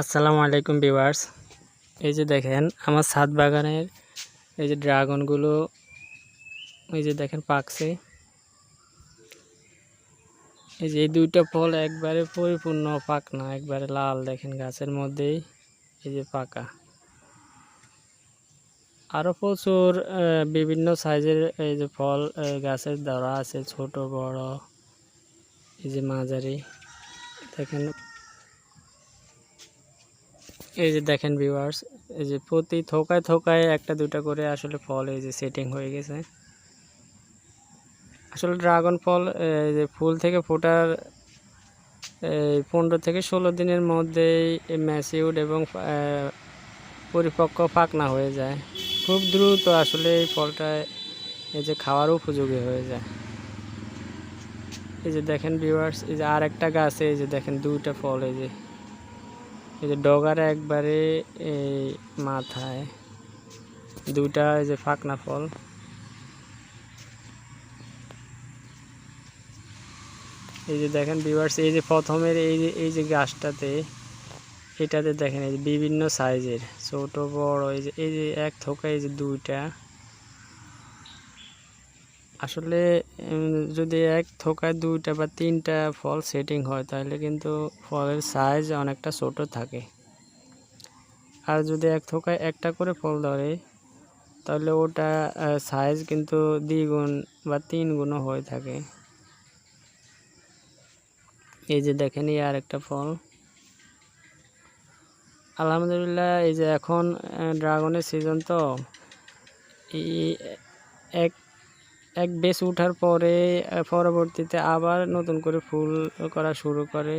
আসসালামু আলাইকুম ভিউয়ার্স। এই যে দেখেন, আমার ছাদ বাগানের এই যে ড্রাগনগুলো, এই যে দেখেন পাকছে। এই যে এই দুইটা ফল একবারে পরিপূর্ণ পাক না, একবারে লাল দেখেন গাছের মধ্যেই, এই যে পাকা। আরও প্রচুর বিভিন্ন সাইজের এই যে ফল গাছের ধরা আছে, ছোট, বড়, এই যে মাঝারি। দেখেন এই যে দেখেন ভিউয়ার্স এই যে প্রতি থোকায় থোকায় একটা দুটা করে আসলে ফল এই যে সেটিং হয়ে গেছে। আসলে ড্রাগন ফল এই যে ফুল থেকে ফোটার, এই পনেরো থেকে ষোলো দিনের মধ্যেই ম্যাচিউড এবং পরিপক্ক ফাঁকনা হয়ে যায়। খুব দ্রুত আসলে এই ফলটা এই যে খাওয়ার উপযোগী হয়ে যায়। এই যে দেখেন ভিউয়ার্স এই যে আর একটা গাছে এই যে দেখেন দুইটা ফল এই যে এই যে ডগার একবারে এই মাথায়, দুইটা এই যে ফাকনা ফল। এই যে দেখেন ভিউয়ার্স এই যে প্রথমের এই যে এই যে গাছটাতে, এটাতে দেখেন এই যে বিভিন্ন সাইজের ছোট, বড়, এই যে এই যে এক থোকা এই যে দুইটা। আসলে যদি এক থোকায় দুইটা বা তিনটা ফল সেটিং হয়, তাহলে কিন্তু ফলের সাইজ অনেকটা ছোট থাকে। আর যদি এক থোকায় একটা করে ফল ধরে, তাহলে ওটা সাইজ কিন্তু দ্বিগুণ বা তিন গুণও হয়ে থাকে। এই যে দেখেন এই আর একটা ফল। আলহামদুলিল্লাহ, এই যে এখন ড্রাগনের সিজন তো। এই এক এক বেশ ওঠার পরে পরবর্তীতে আবার নতুন করে ফুল করা শুরু করে।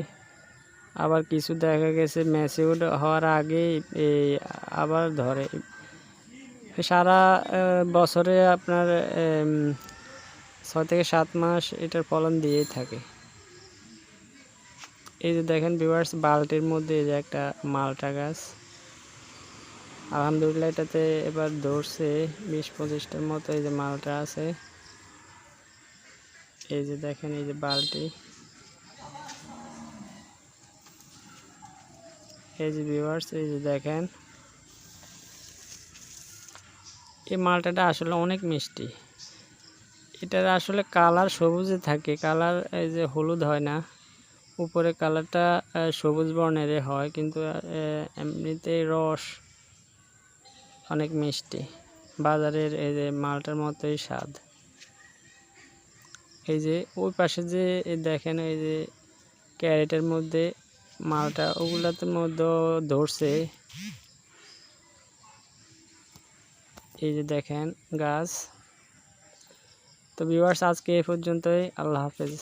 আবার কিছু দেখা গেছে ম্যাচিউড হওয়ার আগেই এই আবার ধরে। সারা বছরে আপনার ছয় থেকে সাত মাস এটার ফলন দিয়েই থাকে। এই যে দেখেন ভিউয়ার্স বালতির মধ্যে যে একটা মালটা গাছ। আলহামদুলিল্লাহ এটাতে এবার ধরছে, বিশ পঁচিশটার মতো এই যে মালটা আছে। এই যে দেখেন, এই যে বালতি। এই যে ভিউয়ার্স এই যে দেখেন। এই মালটাটা আসলে অনেক মিষ্টি। এটার আসলে কালার সবুজে থাকে। কালার এই যে হলুদ হয় না। উপরে কালারটা সবুজ বর্ণের হয়, কিন্তু এমনিতেই রস অনেক মিষ্টি। বাজারের এই যে মালটার মতোই স্বাদ। এই যে ওই পাশে যে দেখেন এই যে ক্যারেটের মধ্যে মালটা, ওগুলাতে মধ্যে ধরছে। এই যে দেখেন গাছ। তো ভিউয়ার্স আজকে এই পর্যন্তই। আল্লাহ হাফেজ।